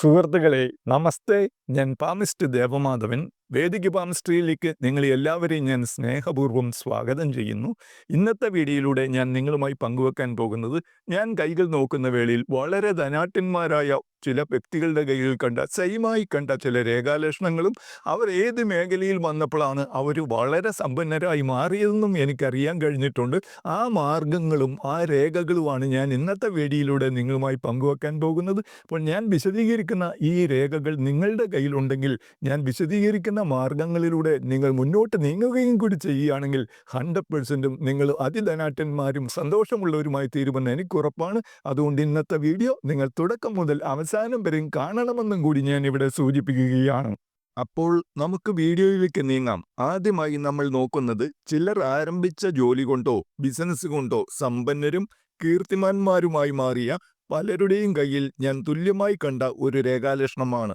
സുഹൃത്തുക്കളെ നമസ്തേ. ഞാൻ പാമിസ്റ്റ് ദേവമാധവൻ. വേദിക പാമിസ്ട്രിയിലേക്ക് നിങ്ങൾ എല്ലാവരെയും ഞാൻ സ്നേഹപൂർവം സ്വാഗതം ചെയ്യുന്നു. ഇന്നത്തെ വീഡിയോയിലൂടെ ഞാൻ നിങ്ങളുമായി പങ്കുവെക്കാൻ പോകുന്നത് ഞാൻ കൈകൾ നോക്കുന്ന വേളയിൽ വളരെ ധനാട്ടന്മാരായ ചില വ്യക്തികളുടെ കയ്യിൽ കണ്ട സെയിമായി കണ്ട ചില രേഖാലക്ഷണങ്ങളും അവർ ഏത് മേഖലയിൽ വന്നപ്പോഴാണ് അവർ വളരെ സമ്പന്നരായി മാറിയതെന്നും എനിക്കറിയാൻ കഴിഞ്ഞിട്ടുണ്ട്. ആ മാർഗങ്ങളും ആ രേഖകളുമാണ് ഞാൻ ഇന്നത്തെ വീഡിയോയിലൂടെ നിങ്ങളുമായി പങ്കുവെക്കാൻ പോകുന്നത്. അപ്പോൾ ഞാൻ വിശദീകരിക്കുന്ന ഈ രേഖകൾ നിങ്ങളുടെ കയ്യിലുണ്ടെങ്കിൽ ഞാൻ വിശദീകരിക്കുന്ന മാർഗങ്ങളിലൂടെ നിങ്ങൾ മുന്നോട്ട് നീങ്ങുകയും കൂടി ചെയ്യുകയാണെങ്കിൽ ഹൺഡ്രഡ് പെർസെന്റും നിങ്ങൾ അതിധനാട്ടന്മാരും സന്തോഷമുള്ളവരുമായി തീരുമെന്ന് എനിക്ക് ഉറപ്പാണ്. അതുകൊണ്ട് ഇന്നത്തെ വീഡിയോ നിങ്ങൾ തുടക്കം മുതൽ അവസാനം വരെയും കാണണമെന്നും കൂടി ഞാൻ ഇവിടെ സൂചിപ്പിക്കുകയാണ്. അപ്പോൾ നമുക്ക് വീഡിയോയിലേക്ക് നീങ്ങാം. ആദ്യമായി നമ്മൾ നോക്കുന്നത് ചിലർ ആരംഭിച്ച ജോലി കൊണ്ടോ ബിസിനസ് കൊണ്ടോ സമ്പന്നരും കീർത്തിമാന്മാരുമായി മാറിയ പലരുടെയും കയ്യിൽ ഞാൻ തുല്യമായി കണ്ട ഒരു രേഖാലക്ഷണമാണ്.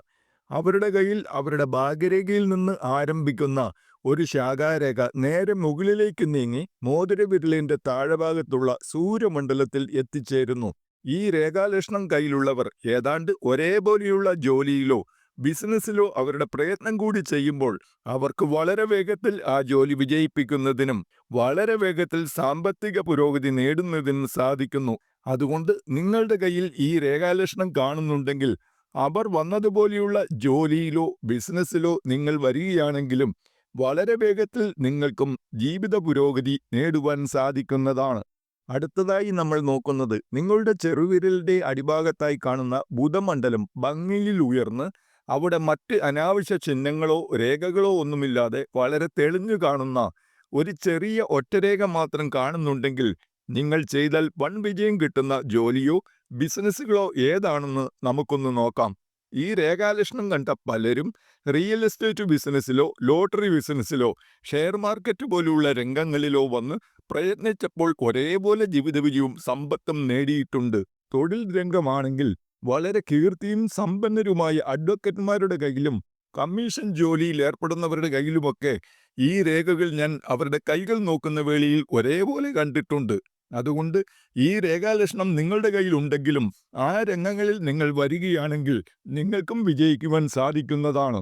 അവരുടെ കയ്യിൽ അവരുടെ ഭാഗ്യരേഖയിൽ നിന്ന് ആരംഭിക്കുന്ന ഒരു ശാഖാരേഖ നേരെ മുകളിലേക്ക് നീങ്ങി മോതിരവിരലിന്റെ താഴെഭാഗത്തുള്ള സൂര്യമണ്ഡലത്തിൽ എത്തിച്ചേരുന്നു. ഈ രേഖാലക്ഷണം കയ്യിലുള്ളവർ ഏതാണ്ട് ഒരേപോലെയുള്ള ജോലിയിലോ ബിസിനസ്സിലോ അവരുടെ പ്രയത്നം കൂടി ചെയ്യുമ്പോൾ അവർക്ക് വളരെ വേഗത്തിൽ ആ ജോലി വിജയിപ്പിക്കുന്നതിനും വളരെ വേഗത്തിൽ സാമ്പത്തിക പുരോഗതി നേടുന്നതിനും സാധിക്കുന്നു. അതുകൊണ്ട് നിങ്ങളുടെ കയ്യിൽ ഈ രേഖാലക്ഷണം കാണുന്നുണ്ടെങ്കിൽ അവർ വന്നതുപോലെയുള്ള ജോലിയിലോ ബിസിനസ്സിലോ നിങ്ങൾ വരികയാണെങ്കിലും വളരെ വേഗത്തിൽ നിങ്ങൾക്കും ജീവിത പുരോഗതി നേടുവാൻ സാധിക്കുന്നതാണ്. അടുത്തതായി നമ്മൾ നോക്കുന്നത് നിങ്ങളുടെ ചെറുവിരലിന്റെ അടിഭാഗത്തായി കാണുന്ന ബുധമണ്ഡലം ഭംഗിയിൽ ഉയർന്ന് അവിടെ മറ്റ് അനാവശ്യ ചിഹ്നങ്ങളോ രേഖകളോ ഒന്നുമില്ലാതെ വളരെ തെളിഞ്ഞു കാണുന്ന ഒരു ചെറിയ ഒറ്റരേഖ മാത്രം കാണുന്നുണ്ടെങ്കിൽ നിങ്ങൾ ചെയ്താൽ വൺ വിജയം കിട്ടുന്ന ജോലിയോ ബിസിനസ്സുകളോ ഏതാണെന്ന് നമുക്കൊന്ന് നോക്കാം. ഈ രേഖാലക്ഷണം കണ്ട പലരും റിയൽ എസ്റ്റേറ്റ് ബിസിനസ്സിലോ ലോട്ടറി ബിസിനസ്സിലോ ഷെയർ മാർക്കറ്റ് പോലുള്ള രംഗങ്ങളിലോ വന്ന് പ്രയത്നിച്ചപ്പോൾ ഒരേപോലെ ജീവിതവിജയവും സമ്പത്തും നേടിയിട്ടുണ്ട്. തൊഴിൽ രംഗമാണെങ്കിൽ വളരെ കീർത്തിയും സമ്പന്നരുമായ അഡ്വക്കറ്റ്മാരുടെ കയ്യിലും കമ്മീഷൻ ജോലിയിൽ ഏർപ്പെടുന്നവരുടെ കയ്യിലുമൊക്കെ ഈ രേഖകൾ ഞാൻ അവരുടെ കൈകൾ നോക്കുന്ന വേളയിൽ ഒരേപോലെ കണ്ടിട്ടുണ്ട്. അതുകൊണ്ട് ഈ രേഖാലക്ഷണം നിങ്ങളുടെ കയ്യിൽ ഉണ്ടെങ്കിലും ആ രംഗങ്ങളിൽ നിങ്ങൾ വരികയാണെങ്കിൽ നിങ്ങൾക്കും വിജയിക്കുവാൻ സാധിക്കുന്നതാണ്.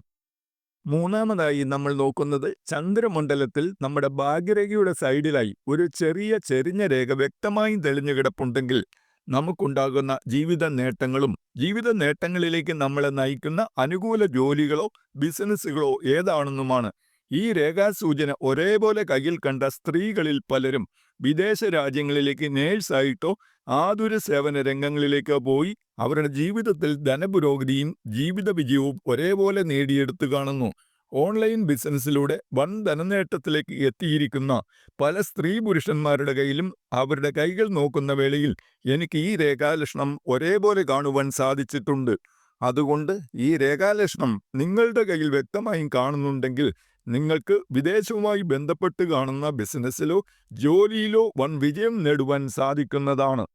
മൂന്നാമതായി നമ്മൾ നോക്കുന്നത് ചന്ദ്രമണ്ഡലത്തിൽ നമ്മുടെ ഭാഗ്യരേഖയുടെ സൈഡിലായി ഒരു ചെറിയ ചെരിഞ്ഞ രേഖ വ്യക്തമായും തെളിഞ്ഞു കിടപ്പുണ്ടെങ്കിൽ നമുക്കുണ്ടാകുന്ന ജീവിത നേട്ടങ്ങളും ജീവിത നേട്ടങ്ങളിലേക്ക് നമ്മളെ നയിക്കുന്ന അനുകൂല ജോലികളോ ബിസിനസ്സുകളോ ഏതാണെന്നുമാണ്. ഈ രേഖാസൂചന ഒരേപോലെ കയ്യിൽ കണ്ട സ്ത്രീകളിൽ പലരും വിദേശ രാജ്യങ്ങളിലേക്ക് നേഴ്സായിട്ടോ ആതുര സേവന രംഗങ്ങളിലേക്കോ പോയി അവരുടെ ജീവിതത്തിൽ ധനപുരോഗതിയും ജീവിത വിജയവും ഒരേപോലെ നേടിയെടുത്തു കാണുന്നു. ഓൺലൈൻ ബിസിനസ്സിലൂടെ വൻ ധനനേട്ടത്തിലേക്ക് എത്തിയിരിക്കുന്ന പല സ്ത്രീ പുരുഷന്മാരുടെ കയ്യിലും അവരുടെ കൈകൾ നോക്കുന്ന വേളയിൽ എനിക്ക് ഈ രേഖാലക്ഷണം ഒരേപോലെ കാണുവാൻ സാധിച്ചിട്ടുണ്ട്. അതുകൊണ്ട് ഈ രേഖാലക്ഷണം നിങ്ങളുടെ കയ്യിൽ വ്യക്തമായും കാണുന്നുണ്ടെങ്കിൽ നിങ്ങൾക്ക് വിദേശവുമായി ബന്ധപ്പെട്ട് കാണുന്ന ബിസിനസ്സിലോ ജോലിയിലോ വൻ വിജയം നേടുവാൻ സാധിക്കുന്നതാണ്.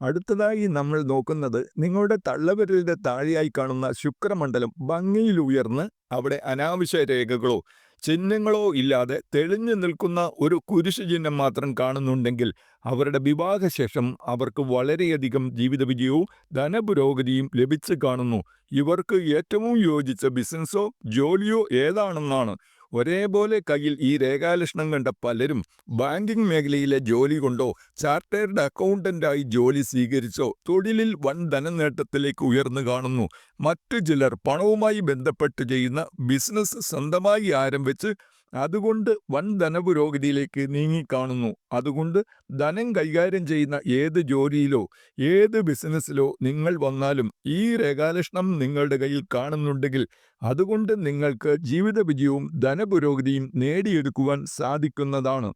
അടുത്തതായി നമ്മൾ നോക്കുന്നത് നിങ്ങളുടെ തള്ളവിരലിന്റെ താഴെയായി കാണുന്ന ശുക്രമണ്ഡലം ഭംഗിയിൽ ഉയർന്ന് അവിടെ അനാവശ്യ രേഖകളോ ചിഹ്നങ്ങളോ ഇല്ലാതെ തെളിഞ്ഞു നിൽക്കുന്ന ഒരു കുരിശു ചിഹ്നം മാത്രം കാണുന്നുണ്ടെങ്കിൽ അവരുടെ വിവാഹശേഷം അവർക്ക് വളരെയധികം ജീവിത വിജയവും ധനപുരോഗതിയും ലഭിച്ചു കാണുന്നു. ഇവർക്ക് ഏറ്റവും യോജിച്ച ബിസിനസ്സോ ജോലിയോ ഏതാണെന്നാണ് ഒരേപോലെ കയ്യിൽ ഈ രേഖാലക്ഷണം കണ്ട പലരും ബാങ്കിംഗ് മേഖലയിലെ ജോലി കൊണ്ടോ ചാർട്ടേഡ് അക്കൗണ്ടന്റായി ജോലി സ്വീകരിച്ചോ തൊഴിലിൽ വൻ ധനനേട്ടത്തിലേക്ക് ഉയർന്നു കാണുന്നു. മറ്റു ചിലർ പണവുമായി ബന്ധപ്പെട്ട് ചെയ്യുന്ന ബിസിനസ് സ്വന്തമായി ആരംഭിച്ച് അതുകൊണ്ട് വൻ ധനപുരോഗതിയിലേക്ക് നീങ്ങിക്കാണുന്നു. അതുകൊണ്ട് ധനം കൈകാര്യം ചെയ്യുന്ന ഏത് ജോലിയിലോ ഏത് ബിസിനസ്സിലോ നിങ്ങൾ വന്നാലും ഈ രേഖാലക്ഷണം നിങ്ങളുടെ കയ്യിൽ കാണുന്നുണ്ടെങ്കിൽ അതുകൊണ്ട് നിങ്ങൾക്ക് ജീവിത വിജയവും ധനപുരോഗതിയും നേടിയെടുക്കുവാൻ സാധിക്കുന്നതാണ്.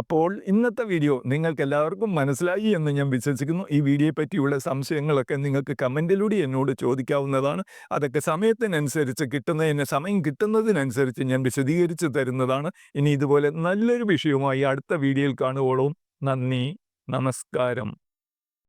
അപ്പോൾ ഇന്നത്തെ വീഡിയോ നിങ്ങൾക്ക് എല്ലാവർക്കും മനസ്സിലായി എന്ന് ഞാൻ വിശ്വസിക്കുന്നു. ഈ വീഡിയോയെ പറ്റിയുള്ള സംശയങ്ങളൊക്കെ നിങ്ങൾക്ക് കമന്റിലൂടെ എന്നോട് ചോദിക്കാവുന്നതാണ്. അതൊക്കെ സമയത്തിനനുസരിച്ച് കിട്ടുന്നതിന് സമയം കിട്ടുന്നതിനനുസരിച്ച് ഞാൻ വിശദീകരിച്ച് തരുന്നതാണ്. ഇനി ഇതുപോലെ നല്ലൊരു വിഷയവുമായി അടുത്ത വീഡിയോയിൽ കാണുവോളും. നന്ദി. നമസ്കാരം.